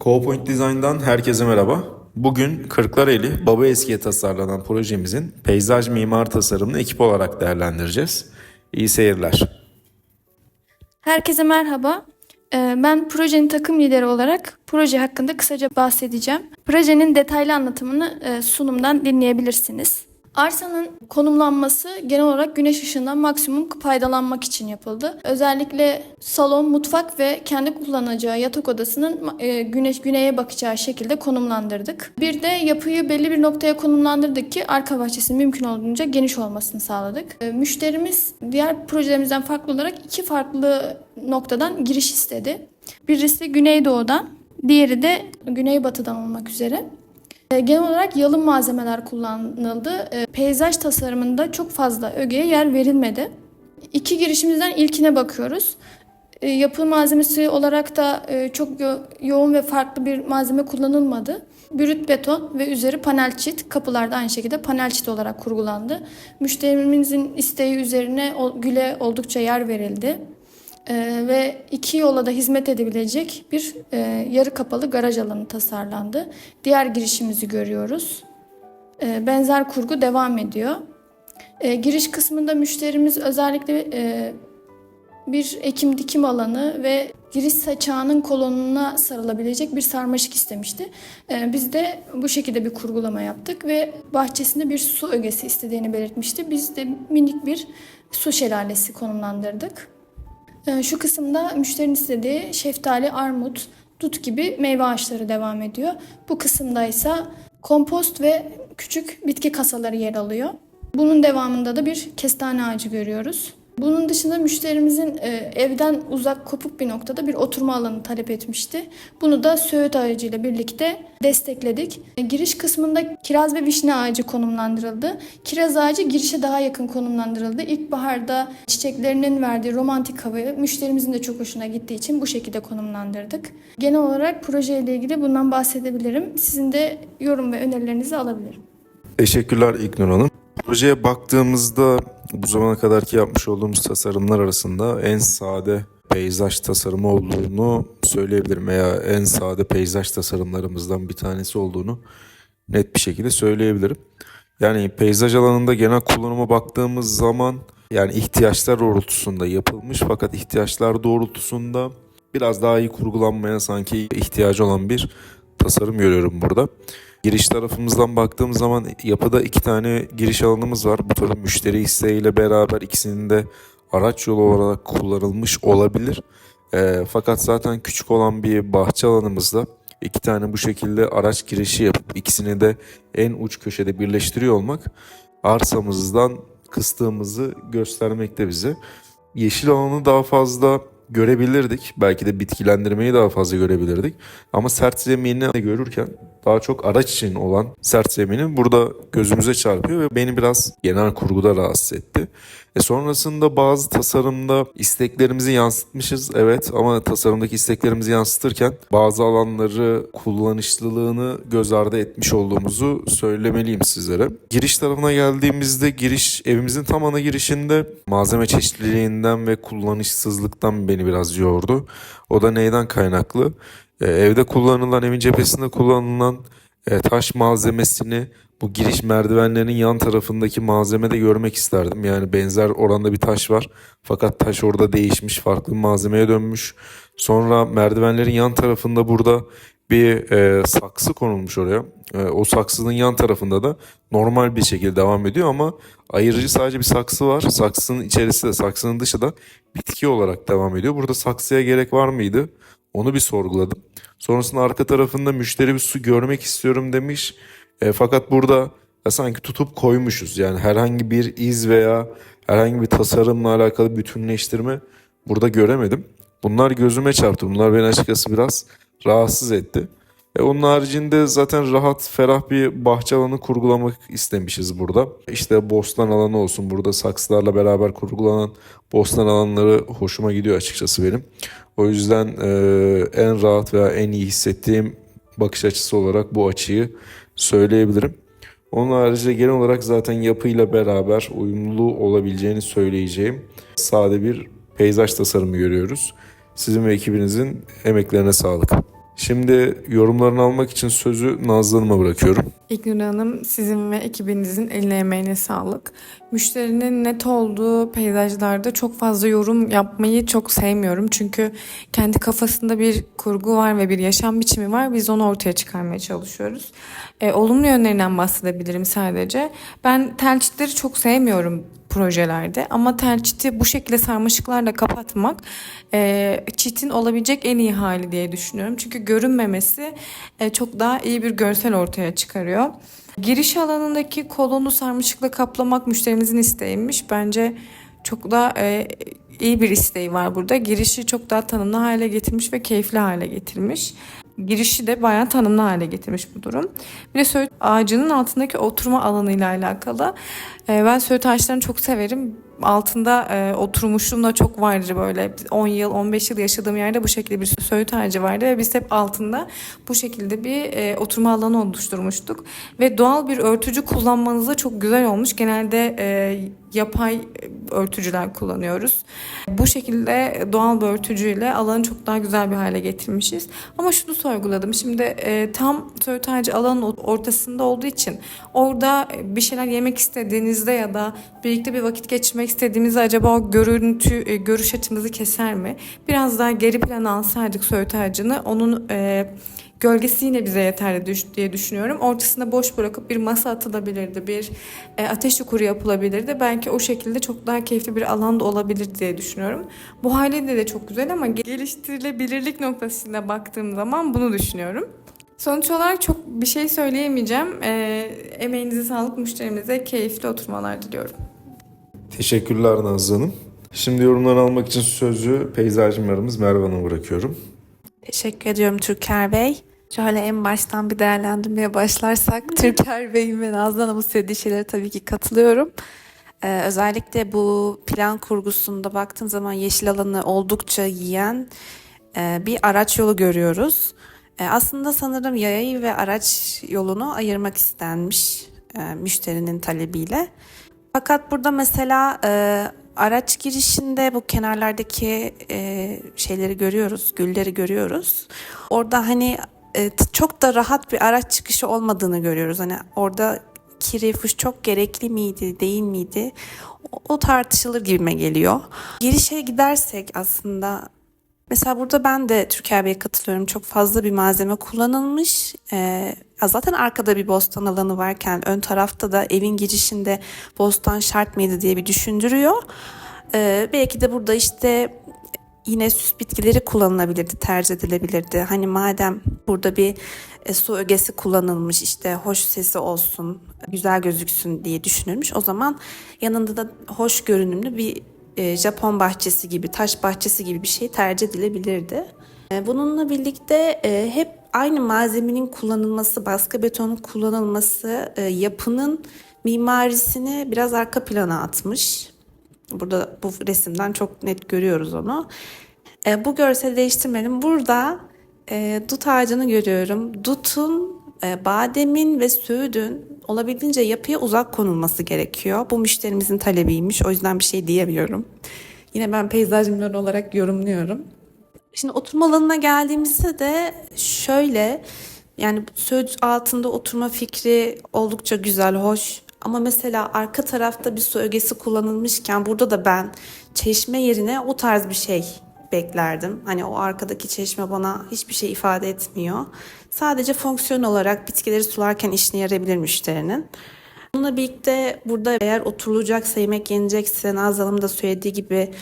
CoPoint Design'dan herkese merhaba. Bugün Kırklareli Baba Eski'ye tasarlanan projemizin peyzaj mimar tasarımını ekip olarak değerlendireceğiz. İyi seyirler. Herkese merhaba. Ee, Ben projenin takım lideri olarak proje hakkında kısaca bahsedeceğim. Projenin detaylı anlatımını e, sunumdan dinleyebilirsiniz. Arsanın konumlanması genel olarak güneş ışığından maksimum faydalanmak için yapıldı. Özellikle salon, mutfak ve kendi kullanacağı yatak odasının e, güneş güneye bakacağı şekilde konumlandırdık. Bir de yapıyı belli bir noktaya konumlandırdık ki arka bahçesinin mümkün olduğunca geniş olmasını sağladık. E, Müşterimiz diğer projelerimizden farklı olarak iki farklı noktadan giriş istedi. Birisi güneydoğudan, diğeri de güneybatıdan olmak üzere. E, Genel olarak yalın malzemeler kullanıldı. E, Peyzaj tasarımında çok fazla ögeye yer verilmedi. İki girişimizden ilkine bakıyoruz. E, Yapı malzemesi olarak da çok yo- yoğun ve farklı bir malzeme kullanılmadı. Brüt beton ve üzeri panel çit. Kapılarda aynı şekilde panel çit olarak kurgulandı. Müşterimizin isteği üzerine güle oldukça yer verildi. Ee, ve iki yola da hizmet edebilecek bir e, yarı kapalı garaj alanı tasarlandı. Diğer girişimizi görüyoruz. Ee, benzer kurgu devam ediyor. Ee, giriş kısmında müşterimiz özellikle e, bir ekim dikim alanı ve giriş saçağının kolonuna sarılabilecek bir sarmaşık istemişti. Ee, biz de bu şekilde bir kurgulama yaptık ve bahçesinde bir su ögesi istediğini belirtmişti. Biz de minik bir su şelalesi konumlandırdık. Ee, Şu kısımda müşterinin istediği şeftali, armut, dut gibi meyve ağaçları devam ediyor. Bu kısımda ise kompost ve küçük bitki kasaları yer alıyor. Bunun devamında da bir kestane ağacı görüyoruz. Bunun dışında müşterimizin e, evden uzak kopuk bir noktada bir oturma alanı talep etmişti. Bunu da söğüt ağacıyla birlikte destekledik. E, Giriş kısmında kiraz ve vişne ağacı konumlandırıldı. Kiraz ağacı girişe daha yakın konumlandırıldı. İlkbaharda çiçeklerinin verdiği romantik havayı müşterimizin de çok hoşuna gittiği için bu şekilde konumlandırdık. Genel olarak projeyle ilgili bundan bahsedebilirim. Sizin de yorum ve önerilerinizi alabilirim. Teşekkürler İlknur Hanım. Projeye baktığımızda bu zamana kadarki yapmış olduğumuz tasarımlar arasında en sade peyzaj tasarımı olduğunu söyleyebilirim veya en sade peyzaj tasarımlarımızdan bir tanesi olduğunu net bir şekilde söyleyebilirim. Yani peyzaj alanında genel kullanıma baktığımız zaman yani ihtiyaçlar doğrultusunda yapılmış fakat ihtiyaçlar doğrultusunda biraz daha iyi kurgulanmaya sanki ihtiyacı olan bir tasarım görüyorum burada. Giriş tarafımızdan baktığım zaman yapıda iki tane giriş alanımız var. Bu tabii müşteri isteğiyle beraber ikisinin de araç yolu olarak kullanılmış olabilir. Ee, fakat zaten küçük olan bir bahçe alanımızda iki tane bu şekilde araç girişi yapıp ikisini de en uç köşede birleştiriyor olmak arsamızdan kıstığımızı göstermekte bize. Yeşil alanı daha fazla görebilirdik. Belki de bitkilendirmeyi daha fazla görebilirdik. Ama sert zemini görürken daha çok araç için olan sert zemini burada gözümüze çarpıyor ve beni biraz genel kurguda rahatsız etti. E sonrasında bazı tasarımda isteklerimizi yansıtmışız evet ama tasarımdaki isteklerimizi yansıtırken bazı alanları kullanışlılığını göz ardı etmiş olduğumuzu söylemeliyim sizlere. Giriş tarafına geldiğimizde giriş evimizin tam ana girişinde malzeme çeşitliliğinden ve kullanışsızlıktan beni biraz yordu. O da neyden kaynaklı? E, evde kullanılan, evin cephesinde kullanılan e, taş malzemesini bu giriş merdivenlerinin yan tarafındaki malzemede görmek isterdim. Yani benzer oranda bir taş var. Fakat taş orada değişmiş, farklı bir malzemeye dönmüş. Sonra merdivenlerin yan tarafında burada bir e, saksı konulmuş oraya. E, o saksının yan tarafında da normal bir şekilde devam ediyor ama ayırıcı sadece bir saksı var. Saksının içerisi de saksının dışı da bitki olarak devam ediyor. Burada saksıya gerek var mıydı? Onu bir sorguladım. Sonrasında arka tarafında müşteri bir su görmek istiyorum demiş. E, fakat burada ya sanki tutup koymuşuz. Yani herhangi bir iz veya herhangi bir tasarımla alakalı bütünleştirme burada göremedim. Bunlar gözüme çarptı. Bunlar beni açıkçası biraz rahatsız etti. E onun haricinde zaten rahat, ferah bir bahçe alanı kurgulamak istemişiz burada. İşte bostan alanı olsun. Burada saksılarla beraber kurgulanan bostan alanları hoşuma gidiyor açıkçası benim. O yüzden e, en rahat veya en iyi hissettiğim bakış açısı olarak bu açıyı söyleyebilirim. Onun haricinde genel olarak zaten yapıyla beraber uyumlu olabileceğini söyleyeceğim sade bir peyzaj tasarımı görüyoruz. Sizin ve ekibinizin emeklerine sağlık. Şimdi yorumlarını almak için sözü Nazlı Hanım'a bırakıyorum. İlknur Hanım sizin ve ekibinizin eline emeğine sağlık. Müşterinin net olduğu peyzajlarda çok fazla yorum yapmayı çok sevmiyorum. Çünkü kendi kafasında bir kurgu var ve bir yaşam biçimi var. Biz onu ortaya çıkarmaya çalışıyoruz. E, olumlu yönlerinden bahsedebilirim sadece. Ben telçitleri çok sevmiyorum projelerde ama telçiti bu şekilde sarmaşıklarla kapatmak e, çitin olabilecek en iyi hali diye düşünüyorum. Çünkü görünmemesi e, çok daha iyi bir görsel ortaya çıkarıyor. Giriş alanındaki kolonu sarmaşıkla kaplamak müşterimizin isteğiymiş. Bence çok da e, iyi bir isteği var burada. Girişi çok daha tanımlı hale getirmiş ve keyifli hale getirmiş. Girişi de bayağı tanımlı hale getirmiş bu durum. Bir de söğüt ağacının altındaki oturma alanıyla alakalı. E, ben söğüt ağaçlarını çok severim. Altında e, oturmuşluğum da çok vardır böyle 10 yıl 15 yıl yaşadığım yerde bu şekilde bir söğüt ağacı vardı ve biz hep altında bu şekilde bir e, oturma alanı oluşturmuştuk ve doğal bir örtücü kullanmanız da çok güzel olmuş. Genelde e, yapay örtücüler kullanıyoruz. Bu şekilde doğal bir örtücüyle alanı çok daha güzel bir hale getirmişiz. Ama şunu sorguladım. Şimdi e, tam söğüt ağacı alanın ortasında olduğu için orada bir şeyler yemek istediğinizde ya da birlikte bir vakit geçirmek istediğimizde acaba o görüntü, e, görüş açımızı keser mi? Biraz daha geri plana alsaydık söğüt ağacını onun e, gölgesi yine bize yeterli düş- diye düşünüyorum. Ortasında boş bırakıp bir masa atılabilirdi, bir e, ateş çukuru yapılabilirdi. Belki o şekilde çok daha keyifli bir alan da olabilir diye düşünüyorum. Bu haliyle de çok güzel ama geliştirilebilirlik noktasına baktığım zaman bunu düşünüyorum. Sonuç olarak çok bir şey söyleyemeyeceğim. E, emeğinize sağlık, müşterimize keyifli oturmalar diliyorum. Teşekkürler Nazlı Hanım. Şimdi yorumlarını almak için sözü peyzaj mimarımız Merve Hanım'a bırakıyorum. Teşekkür ediyorum Türker Bey. Şöyle en baştan bir değerlendirmeye başlarsak Türker Bey'in ve Nazlı Hanım'ın söylediği şeylere tabii ki katılıyorum. Ee, özellikle bu plan kurgusunda baktığım zaman yeşil alanı oldukça yiyen e, bir araç yolu görüyoruz. E, aslında sanırım yayayı ve araç yolunu ayırmak istenmiş e, müşterinin talebiyle. Fakat burada mesela e, araç girişinde bu kenarlardaki e, şeyleri görüyoruz, gülleri görüyoruz. Orada hani çok da rahat bir araç çıkışı olmadığını görüyoruz. Hani orada fuş çok gerekli miydi, değil miydi? O, o tartışılır gibime geliyor. Girişe gidersek aslında Mesela burada ben de Türker Bey'e katılıyorum. Çok fazla bir malzeme kullanılmış. Ee, zaten arkada bir bostan alanı varken ön tarafta da evin girişinde bostan şart mıydı diye bir düşündürüyor. Ee, belki de burada işte yine süs bitkileri kullanılabilirdi, tercih edilebilirdi. Hani madem burada bir e, su ögesi kullanılmış, işte hoş sesi olsun, güzel gözüksün diye düşünülmüş. O zaman yanında da hoş görünümlü bir e, Japon bahçesi gibi, taş bahçesi gibi bir şey tercih edilebilirdi. E, Bununla birlikte hep aynı malzemenin kullanılması, baskı betonun kullanılması yapının mimarisini biraz arka plana atmış. Burada bu resimden çok net görüyoruz onu. E, bu görseli değiştirmeyelim. Burada e, dut ağacını görüyorum. Dutun, e, bademin ve söğüdün olabildiğince yapıya uzak konulması gerekiyor. Bu müşterimizin talebiymiş. O yüzden bir şey diyemiyorum. Yine ben peyzaj mimarı olarak yorumluyorum. Şimdi oturma alanına geldiğimizde de şöyle yani söz altında oturma fikri oldukça güzel, hoş. Ama mesela arka tarafta bir su ögesi kullanılmışken burada da ben çeşme yerine o tarz bir şey beklerdim. Hani o arkadaki çeşme bana hiçbir şey ifade etmiyor. Sadece fonksiyon olarak bitkileri sularken işine yarayabilir müşterinin. Bununla birlikte burada eğer oturulacaksa, yemek yenecekse Nazlı Hanım da söylediği gibi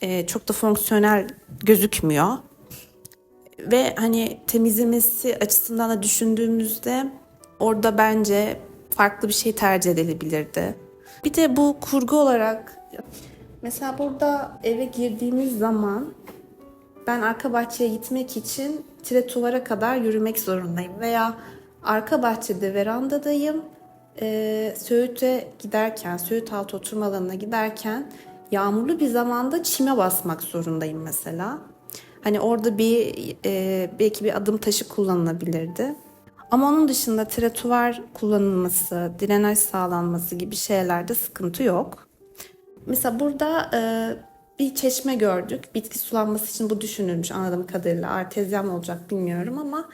e, çok da fonksiyonel gözükmüyor. Ve hani temizlemesi açısından da düşündüğümüzde orada bence farklı bir şey tercih edilebilirdi. Bir de bu kurgu olarak mesela burada eve girdiğimiz zaman ben arka bahçeye gitmek için tire kadar yürümek zorundayım veya arka bahçede verandadayım. Ee, Söğüt'e giderken, Söğüt altı oturma alanına giderken yağmurlu bir zamanda çime basmak zorundayım mesela. Hani orada bir e, belki bir adım taşı kullanılabilirdi. Ama onun dışında tretuvar kullanılması, drenaj sağlanması gibi şeylerde sıkıntı yok. Mesela burada e, bir çeşme gördük. Bitki sulanması için bu düşünülmüş anladığım kadarıyla. Artezyen mi olacak bilmiyorum ama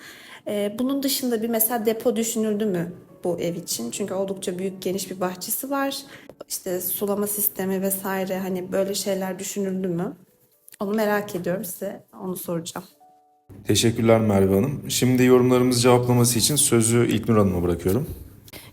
e, bunun dışında bir mesela depo düşünüldü mü bu ev için? Çünkü oldukça büyük geniş bir bahçesi var. İşte sulama sistemi vesaire hani böyle şeyler düşünüldü mü? Onu merak ediyorum size. Onu soracağım. Teşekkürler Merve Hanım. Şimdi yorumlarımızı cevaplaması için sözü İlknur Hanım'a bırakıyorum.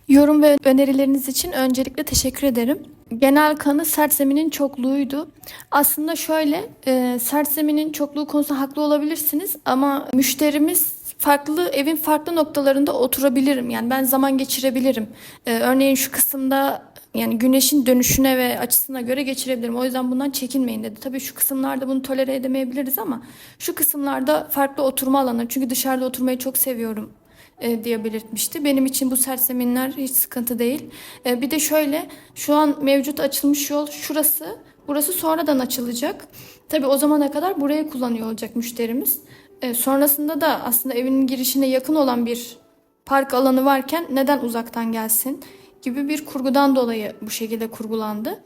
Yorum ve önerileriniz için öncelikle teşekkür ederim. Genel kanı sert zeminin çokluğuydu. Aslında şöyle, e, sert zeminin çokluğu konusunda haklı olabilirsiniz ama müşterimiz farklı evin farklı noktalarında oturabilirim. Yani ben zaman geçirebilirim. E, örneğin şu kısımda yani güneşin dönüşüne ve açısına göre geçirebilirim. O yüzden bundan çekinmeyin dedi. Tabii şu kısımlarda bunu tolere edemeyebiliriz ama şu kısımlarda farklı oturma alanları. Çünkü dışarıda oturmayı çok seviyorum e, diye belirtmişti. Benim için bu serseminler hiç sıkıntı değil. E, bir de şöyle şu an mevcut açılmış yol şurası. Burası sonradan açılacak. Tabii o zamana kadar burayı kullanıyor olacak müşterimiz. E, sonrasında da aslında evinin girişine yakın olan bir park alanı varken neden uzaktan gelsin gibi bir kurgudan dolayı bu şekilde kurgulandı.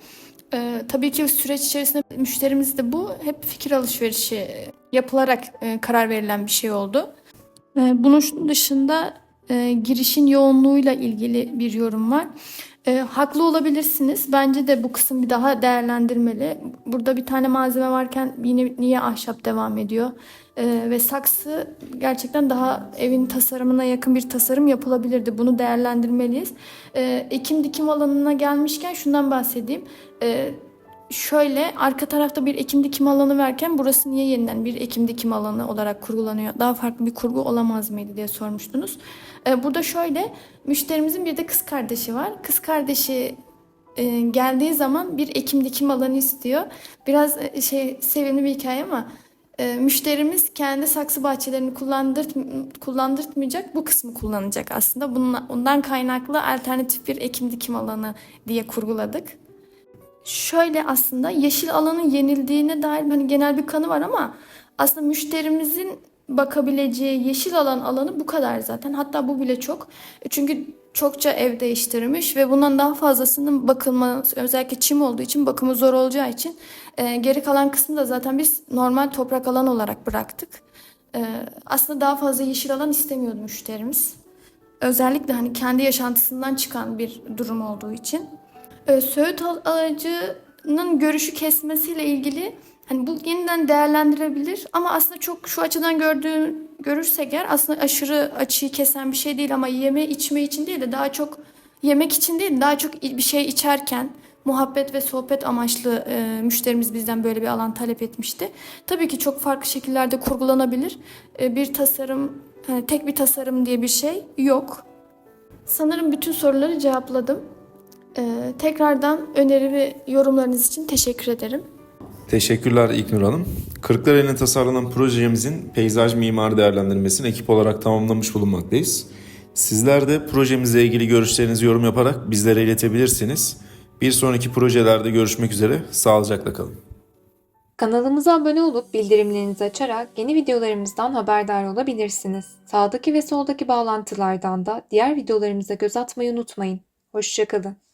Ee, tabii ki süreç içerisinde müşterimiz de bu hep fikir alışverişi yapılarak e, karar verilen bir şey oldu. Ee, bunun dışında e, girişin yoğunluğuyla ilgili bir yorum var. E, haklı olabilirsiniz. Bence de bu kısım bir daha değerlendirmeli. Burada bir tane malzeme varken yine niye ahşap devam ediyor? E, ve saksı gerçekten daha evin tasarımına yakın bir tasarım yapılabilirdi. Bunu değerlendirmeliyiz. E, ekim dikim alanına gelmişken şundan bahsedeyim. E, Şöyle arka tarafta bir ekim dikim alanı varken burası niye yeniden bir ekim dikim alanı olarak kurgulanıyor? Daha farklı bir kurgu olamaz mıydı diye sormuştunuz. Ee, burada şöyle müşterimizin bir de kız kardeşi var. Kız kardeşi e, geldiği zaman bir ekim dikim alanı istiyor. Biraz e, şey sevimli bir hikaye ama e, müşterimiz kendi saksı bahçelerini kullandırt, kullandırtmayacak bu kısmı kullanacak aslında. Bundan, ondan kaynaklı alternatif bir ekim dikim alanı diye kurguladık. Şöyle aslında yeşil alanın yenildiğine dair hani genel bir kanı var ama aslında müşterimizin bakabileceği yeşil alan alanı bu kadar zaten. Hatta bu bile çok. E, Çünkü çokça ev değiştirmiş ve bundan daha fazlasının bakılması özellikle çim olduğu için bakımı zor olacağı için e, geri kalan kısmı da zaten biz normal toprak alan olarak bıraktık. E, aslında daha fazla yeşil alan istemiyordu müşterimiz. Özellikle hani kendi yaşantısından çıkan bir durum olduğu için. Ee, Söğüt alıcının görüşü kesmesiyle ilgili hani bu yeniden değerlendirebilir ama aslında çok şu açıdan gördüğü görürsek eğer aslında aşırı açıyı kesen bir şey değil ama yeme içme için değil de daha çok yemek için değil daha çok bir şey içerken muhabbet ve sohbet amaçlı e, müşterimiz bizden böyle bir alan talep etmişti. Tabii ki çok farklı şekillerde kurgulanabilir. E, bir tasarım, hani tek bir tasarım diye bir şey yok. Sanırım bütün soruları cevapladım. Ee, tekrardan öneri ve yorumlarınız için teşekkür ederim. Teşekkürler İlknur Hanım. Kırklareli'ne tasarlanan projemizin peyzaj mimari değerlendirmesini ekip olarak tamamlamış bulunmaktayız. Sizler de projemizle ilgili görüşlerinizi yorum yaparak bizlere iletebilirsiniz. Bir sonraki projelerde görüşmek üzere. Sağlıcakla kalın. Kanalımıza abone olup bildirimlerinizi açarak yeni videolarımızdan haberdar olabilirsiniz. Sağdaki ve soldaki bağlantılardan da diğer videolarımıza göz atmayı unutmayın. Hoşçakalın.